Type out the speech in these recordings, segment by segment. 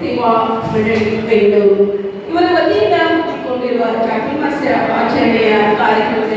சிவா பெண்களும் இவரை வந்து நாம் கொண்டிருவார் கட்டி மாஸ்டர் ஆச்சாரியார் காரியத்தில்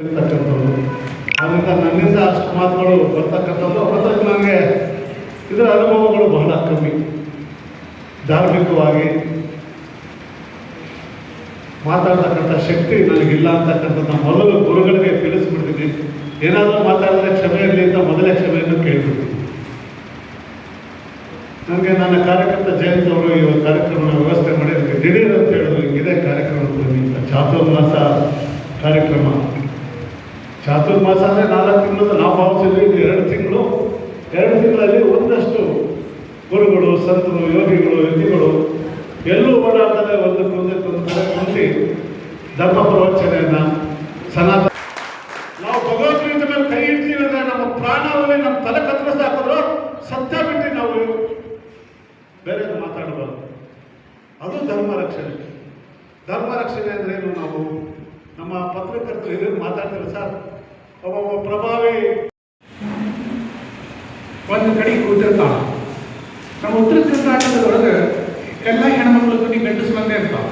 ಇರ್ತಕ್ಕಂಥದ್ದು ಆದ್ರಿಂದ ನನ್ನಿಂದ ಅಷ್ಟು ಮಾತುಗಳು ಬರ್ತಕ್ಕಂಥದ್ದು ಅದರಲ್ಲಿ ನನಗೆ ಇದರ ಅನುಭವಗಳು ಬಹಳ ಕಮ್ಮಿ. ಧಾರ್ಮಿಕವಾಗಿ ಮಾತಾಡ್ತಕ್ಕಂಥ ಶಕ್ತಿ ನನಗಿಲ್ಲ ಅಂತಕ್ಕಂಥದ್ದು ಮೊದಲು ಗುರುಗಳಿಗೆ ತಿಳಿಸ್ಬಿಡ್ತೀನಿ. ಏನಾದರೂ ಮಾತಾಡಿದ್ರೆ ಕ್ಷಮೆ ಇರಲಿ ಅಂತ ಮೊದಲೇ ಕ್ಷಮೆಯನ್ನು ಕೇಳಿಬಿಡ್ತೀನಿ. ನನಗೆ ನನ್ನ ಕಾರ್ಯಕರ್ತ ಜಯಂತ್ ಅವರು ಈ ಒಂದು ವ್ಯವಸ್ಥೆ ಮಾಡಿ ನನಗೆ ದಿಢೀರ್ ಅಂತ ಹೇಳಿದ್ರು. ಹಿಂಗಿದೆ ಕಾರ್ಯಕ್ರಮ ಚಾತುರ್ಮಾಸ ಕಾರ್ಯಕ್ರಮ. ಚಾತುರ್ಮಾಸ ಅಂದರೆ ನಾಲ್ಕು ತಿಂಗಳು ನಾವು ಭಾವಿಸಿದ್ವಿ. ಎರಡು ತಿಂಗಳು. ಎರಡು ತಿಂಗಳಲ್ಲಿ ಒಂದಷ್ಟು ಗುರುಗಳು, ಸಂತರು, ಯೋಗಿಗಳು ವ್ಯಕ್ತಿಗಳು ಎಲ್ಲೂ ಓಡಾಡದೆ ಒಂದು ಮುಂದೆ ಮುಂದೆ ಧರ್ಮ ಪ್ರವಚನೆಯನ್ನ ಸನಾತನ ನಾವು ಭಗವದ್ಗೀತ ಮೇಲೆ ಕೈ ಇಡ್ತೀವಿ ಅಂದರೆ ನಮ್ಮ ಪ್ರಾಣವನ್ನೇ ನಮ್ಮ ತಲೆ ಕತ್ತರಿಸಿ ಹಾಕಿದ್ರು ಸತ್ಯ ಬಿಟ್ಟು ನಾವು ಬೇರೆ ಮಾತಾಡಬಾರ್ದು. ಅದು ಧರ್ಮ ರಕ್ಷಣೆ. ಧರ್ಮ ರಕ್ಷಣೆ ಅಂದ್ರೆ ಏನು? ನಾವು ನಮ್ಮ ಪತ್ರಕರ್ತರು ಇದನ್ನು ಮಾತಾಡ್ತಾರೆ ಸರ್? ಪ್ರಭಾವಿ. ಒಂದು ಕಡೆ ಕೂತಿರ್ತಾವ ನಮ್ಮ ಉತ್ತರ ಕರ್ನಾಟಕದೊಳಗೆ ಎಲ್ಲ ಹೆಣ್ಮಕ್ಳು ಧ್ವನಿ ಗಂಡಸು ಮಂದಿ ಇರ್ತಾವ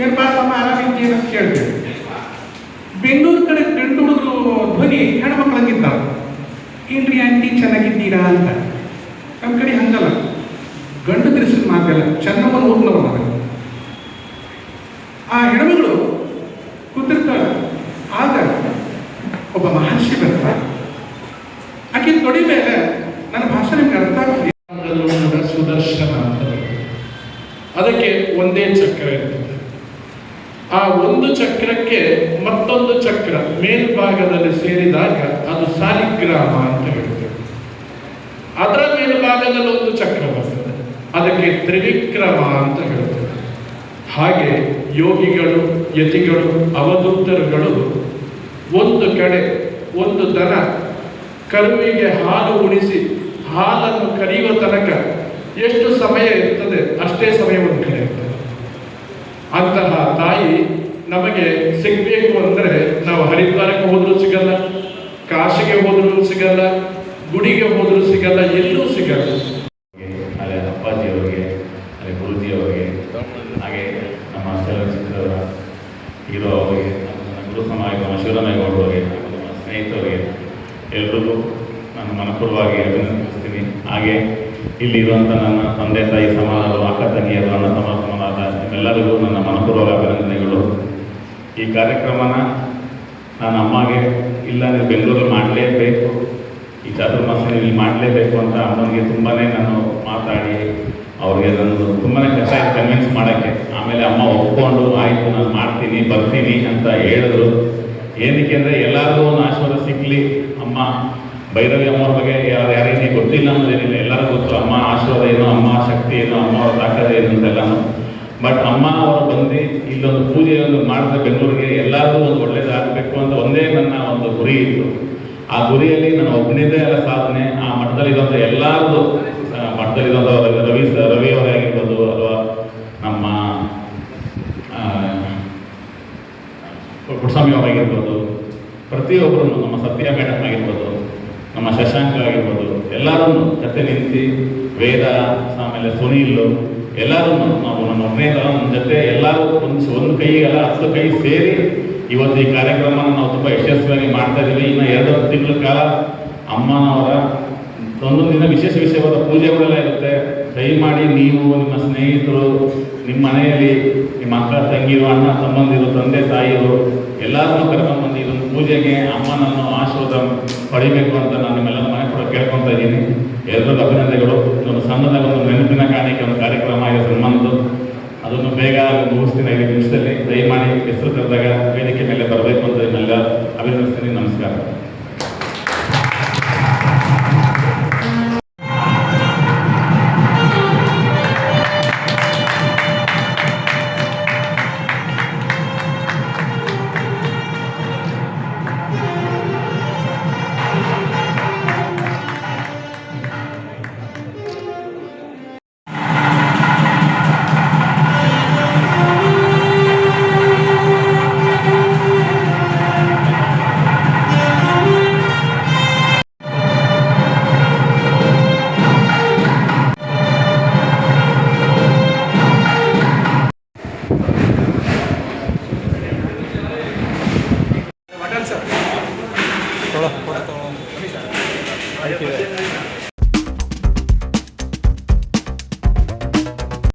ಏನಪ್ಪ ತಮ್ಮ ಆರಾಮಿದ್ದಿ ಅಂತ ಕೇಳ್ತೇವೆ ಬೆಂಗಳೂರು ಕಡೆ ಗಂಡು ಹುಡುಗರು ಧ್ವನಿ ಹೆಣ್ಮಕ್ಳಂಗಿದ್ದಾವೆ ಏನ್ರಿ ಆಂಟಿ ಚೆನ್ನಾಗಿದ್ದೀರಾ ಅಂತ. ನಮ್ಮ ಕಡೆ ಹಂಗಲ್ಲ. ಗಂಡು ತಿರ್ಸಿದ ಮಾತಲ್ಲ. ಚೆನ್ನಮ್ಮನ ಊರ್ನವ್ರು ನಾವು ಆ ಹೆಣ್ಮಗಳು ಕೂತಿರ್ತಾಳೆ ಆಗ ಒಬ್ಬ ಮಹರ್ಷಿ ಬರ್ತಾರೆ ಆಕೆ ತೊಡಿ ಮೇಲೆ ನನ್ನ ಭಾಷೆ ನಿಮ್ಗೆ ಅರ್ಥ ಆಗುತ್ತೆ ಅದರಲ್ಲೂ ಸುದರ್ಶನ ಅಂತ ಬರುತ್ತೆ. ಅದಕ್ಕೆ ಒಂದೇ ಚಕ್ರ ಇರ್ತದೆ ಆ ಒಂದು ಚಕ್ರಕ್ಕೆ ಮತ್ತೊಂದು ಚಕ್ರ ಮೇಲ್ಭಾಗದಲ್ಲಿ ಸೇರಿದಾಗ ಅದು ಸಾಲಿಗ್ರಾಮ ಅಂತ ಹೇಳ್ತೇವೆ ಅದರ ಮೇಲ್ಭಾಗದಲ್ಲಿ ಒಂದು ಚಕ್ರ ಬರ್ತದೆ. ಅದಕ್ಕೆ ತ್ರಿವಿಕ್ರಮ ಅಂತ ಹೇಳ್ತೇವೆ ಹಾಗೆ ಯೋಗಿಗಳು, ಯತಿಗಳು, ಅವಧೂತರುಗಳು ಒಂದು ಕಡೆ, ಒಂದು ದನ ಕರುವಿಗೆ ಹಾಲು ಉಣಿಸಿ ಹಾಲನ್ನು ಕರೆಯುವ ತನಕ ಎಷ್ಟು ಸಮಯ ಇರ್ತದೆ? ಅಷ್ಟೇ ಸಮಯ ಒಂದು ಕಡೆ ಅಂತಹ ತಾಯಿ ನಮಗೆ ಸಿಗಬೇಕು ಅಂದರೆ ನಾವು ಹರಿದ್ವಾರಕ್ಕೆ ಹೋದರೂ ಸಿಗಲ್ಲ, ಕಾಶಿಗೆ ಹೋದರೂ ಸಿಗಲ್ಲ, ಗುಡಿಗೆ ಹೋದರೂ ಸಿಗಲ್ಲ, ಎಲ್ಲೂ ಸಿಗಲ್ಲ. ಹಾಗೆ ಅಪ್ಪಾಜಿಯವರಿಗೆ ಹಾಗೆ ಗುರುಜಿಯವರಿಗೆ, ಹಾಗೆ ನಮ್ಮ ಚಲನಚಿತ್ರದ ಹೀರೋ ಅವರಿಗೆ, ನಮ್ಮ ಗುರು ಸಮಾಜ ನಮ್ಮ ಶಿವರಾಮೇಗೌಡರು ಅವರಿಗೆ ಹಾಗೂ ನಮ್ಮ ಸ್ನೇಹಿತರಿಗೆ ಎಲ್ರಿಗೂ ನಾನು ಮನಪೂರ್ವವಾಗಿ ಅಭಿನಂದಿಸ್ತೀನಿ. ಹಾಗೆ ಇಲ್ಲಿರುವಂಥ ನನ್ನ ತಂದೆ ತಾಯಿ ಸಮಾನರು, ಅಕ್ಕ ತಂಗಿಯರು, ಅಣ್ಣ ಸಮಾನ ಎಲ್ಲರಿಗೂ ನನ್ನ ಮನಪೂರ್ವಕ ಅಭಿನಂದನೆಗಳು. ಈ ಕಾರ್ಯಕ್ರಮನ ನಾನು ಅಮ್ಮಗೆ ಇಲ್ಲ, ನೀವು ಬೆಂಗಳೂರಲ್ಲಿ ಮಾಡಲೇಬೇಕು. ಈ ಚಾತುರ್ಮಾಸ ಇಲ್ಲಿ ಮಾಡಲೇಬೇಕು ಅಂತ ಅಮ್ಮನಿಗೆ ತುಂಬಾ ನಾನು ಮಾತಾಡಿ, ಅವ್ರಿಗೆ ನಾನು ತುಂಬಾ ಕಷ್ಟ ಆಯ್ತು ಕನ್ವಿನ್ಸ್ ಮಾಡೋಕ್ಕೆ. ಆಮೇಲೆ ಅಮ್ಮ ಒಪ್ಕೊಂಡು, ಆಯಿತು, ನಾನು ಮಾಡ್ತೀನಿ, ಬರ್ತೀನಿ ಅಂತ ಹೇಳಿದ್ರು. ಏನಕ್ಕೆ ಅಂದರೆ ಎಲ್ಲರಿಗೂ ಒಂದು ಆಶೀರ್ವಾದ ಸಿಗಲಿ ಅಮ್ಮ ಭೈರವಿ ಅಮ್ಮವ್ರ ಬಗ್ಗೆ ಯಾರು ಯಾರಿಗೆ ಗೊತ್ತಿಲ್ಲ ಅನ್ನೋದೇನಿಲ್ಲ. ಎಲ್ಲರಿಗೂ ಗೊತ್ತು, ಅಮ್ಮ ಆಶೀರ್ವಾದ ಏನು, ಅಮ್ಮ ಶಕ್ತಿ ಏನು ಅಮ್ಮ ತಾಕತ್ ಏನು ಅಂತೆಲ್ಲನೂ. ಬಟ್ ಅಮ್ಮ ಅವರು ಬಂದು ಇಲ್ಲೊಂದು ಪೂಜೆಯನ್ನು ಮಾಡಿದ ಬೆಂಗಳೂರಿಗೆ ಎಲ್ಲರಿಗೂ ಒಂದು ಒಳ್ಳೇದಾಗಬೇಕು ಅಂತ ಒಂದೇ ನನ್ನ ಒಂದು ಗುರಿ ಇತ್ತು. ಆ ಗುರಿಯಲ್ಲಿ ನಾನು ಒಬ್ಬನಿದ್ದೇ ಎಲ್ಲ ಸಾಧನೆ, ಆ ಮಠದಲ್ಲಿರುವಂಥ ಎಲ್ಲರದು ಮಠದಲ್ಲಿರುವಂಥ ರವಿ ರವಿ ಅವರೇ ಆಗಿರ್ಬೋದು ಅಥವಾ ನಮ್ಮ ಪುಟ್ಸ್ವಾಮಿ ಅವರಾಗಿರ್ಬೋದು ಪ್ರತಿಯೊಬ್ಬರು ನಮ್ಮ ಸತ್ಯ ಮೇಡಮ್ ಆಗಿರ್ಬೋದು, ನಮ್ಮ ಶಶಾಂಕ ಆಗಿರ್ಬೋದು, ಎಲ್ಲರನ್ನು ಜೊತೆ ನಿಂತು ವೇದ, ಆಮೇಲೆ ಸುನೀಲ್ ಎಲ್ಲರೂ ನಾವು ನಮ್ಮ ಒಬ್ಬನೇ ನಮ್ಮ ಜೊತೆ ಎಲ್ಲರೂ ಒಂದು ಒಂದು ಕೈಗೆಲ್ಲ ಹತ್ತು ಕೈ ಸೇರಿ ಇವತ್ತು ಈ ಕಾರ್ಯಕ್ರಮನ ನಾವು ತುಂಬ ಯಶಸ್ವಿಯಾಗಿ ಮಾಡ್ತಾ ಇದ್ದೀವಿ ಇನ್ನು ಎರಡು ತಿಂಗಳ ಕಾಲ ಅಮ್ಮನವರ ಒಂದೊಂದು ದಿನ ವಿಶೇಷ ವಿಷಯವಾದ ಪೂಜೆಗಳೆಲ್ಲ ಇರುತ್ತೆ. ದಯಮಾಡಿ ನೀವು ನಿಮ್ಮ ಸ್ನೇಹಿತರು, ನಿಮ್ಮ ಮನೆಯಲ್ಲಿ ನಿಮ್ಮ ಅಕ್ಕ, ತಂಗಿರು, ಅಣ್ಣ, ತಮ್ಮಂದಿರು, ತಂದೆ ತಾಯಿಯರು ಎಲ್ಲರನ್ನೂ ಕರ್ಕೊಂಡ್ಬಂದು ಇದೊಂದು ಪೂಜೆಗೆ ಅಮ್ಮನನ್ನು ಆಶೀರ್ವಾದ ಪಡಿಬೇಕು ಅಂತ ನಾನು ನಿಮ್ಮೆಲ್ಲ ಮನೆ ಕೂಡ ಕೇಳ್ಕೊತಾ ಇದ್ದೀನಿ. ಎಲ್ಲರಿಗೂ ಅಭಿನಂದನೆಗಳು. ಒಂದು ಸಣ್ಣದ ಒಂದು ನೆನಪಿನ ಕಾಣಿಕೆ, ಒಂದು ಕಾರ್ಯಕ್ರಮ. ಬೇಗ ಮುಗಿಸ್ತೀನಾಗಿ ನಿಮಿಷದಲ್ಲಿ ದಯಮಾಡಿ ಹೆಸರು ತೆರೆದಾಗ ವೇದಿಕೆ ಮೇಲೆ ಬರಬೇಕು ಅಂತ ನಿಮ್ಮೆಲ್ಲ ಅಭಿನಂದಿಸ್ತೀನಿ ನಮಸ್ಕಾರ